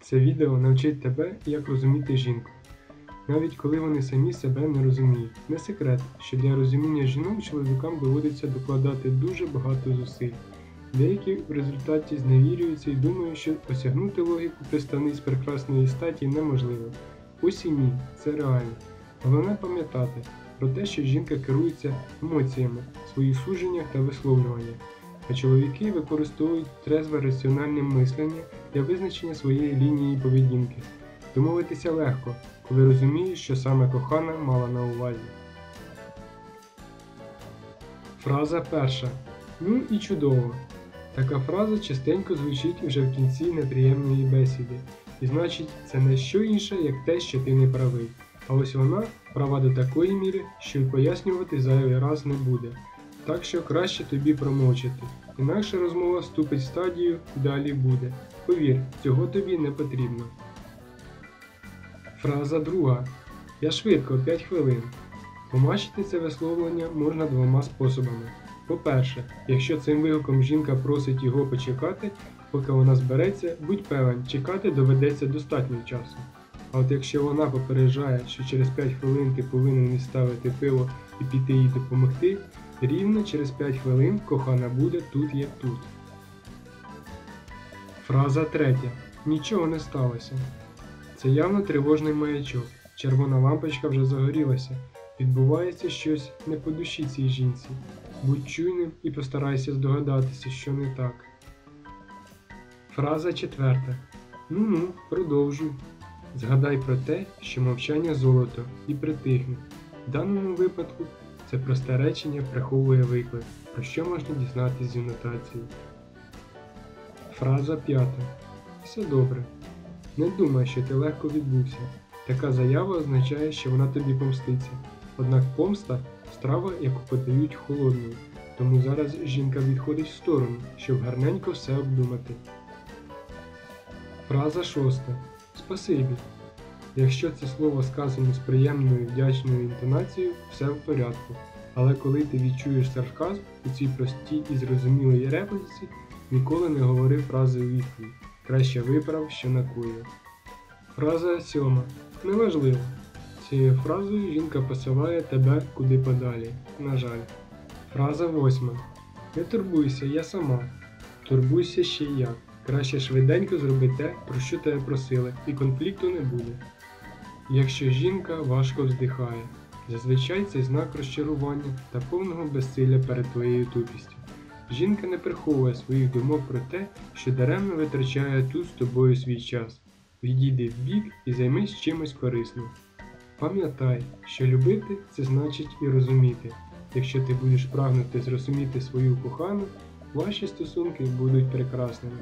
Це відео навчить тебе, як розуміти жінку, навіть коли вони самі себе не розуміють. Не секрет, що для розуміння жінок чоловікам доводиться докладати дуже багато зусиль. Деякі в результаті зневірюються і думають, що осягнути логіку представниць прекрасної статі неможливо. Ось і ні, це реально. Головне пам'ятати про те, що жінка керується емоціями, своїх судженнях та висловлюваннях, а чоловіки використовують трезве раціональне мислення для визначення своєї лінії поведінки. Домовитися легко, коли розумієш, що саме кохана мала на увазі. Фраза перша. Ну і чудово. Така фраза частенько звучить вже в кінці неприємної бесіди. І значить, це не що інше, як те, що ти не правий. А ось вона права до такої міри, що й пояснювати зайвий раз не буде. Так що краще тобі промовчати. Інакше розмова вступить в стадію далі буде. Повір, цього тобі не потрібно. Фраза друга. Я швидко 5 хвилин. Тлумачити це висловлення можна двома способами. По-перше, якщо цим вигуком жінка просить його почекати, поки вона збереться, будь певен, чекати доведеться достатньо часу. А от якщо вона попереджає, що через 5 хвилин ти повинен відставити пиво і піти їй допомогти, рівно через 5 хвилин кохана буде тут як тут. Фраза третя. Нічого не сталося. Це явно тривожний маячок. Червона лампочка вже загорілася. Відбувається щось не по душі цій жінці. Будь чуйним і постарайся здогадатися, що не так. Фраза четверта. Ну-ну, продовжуй. Згадай про те, що мовчання золото і притихни. В даному випадку це просте речення приховує виклик, про що можна дізнатися з анотації. Фраза п'ята. Все добре. Не думай, що ти легко відбувся. Така заява означає, що вона тобі помститься. Однак помста страва, яку подають холодною, тому зараз жінка відходить в сторону, щоб гарненько все обдумати. Фраза шоста. Спасибі. Якщо це слово сказано з приємною вдячною інтонацією, все в порядку. Але коли ти відчуєш сарказм у цій простій і зрозумілій репліці, ніколи не говори фрази у відповідь. Краще виправ, що накоїв. Фраза сьома. Неважливо. Цією фразою жінка посилає тебе куди подалі. На жаль. Фраза восьма. Не турбуйся, я сама. Турбуйся ще я. Краще швиденько зроби те, про що тебе просили, і конфлікту не буде. Якщо жінка важко вздихає, зазвичай це знак розчарування та повного безсилля перед твоєю тупістю. Жінка не приховує своїх думок про те, що даремно витрачає тут з тобою свій час. Відійди в бік і займись чимось корисним. Пам'ятай, що любити це значить і розуміти. Якщо ти будеш прагнути зрозуміти свою кохану, ваші стосунки будуть прекрасними.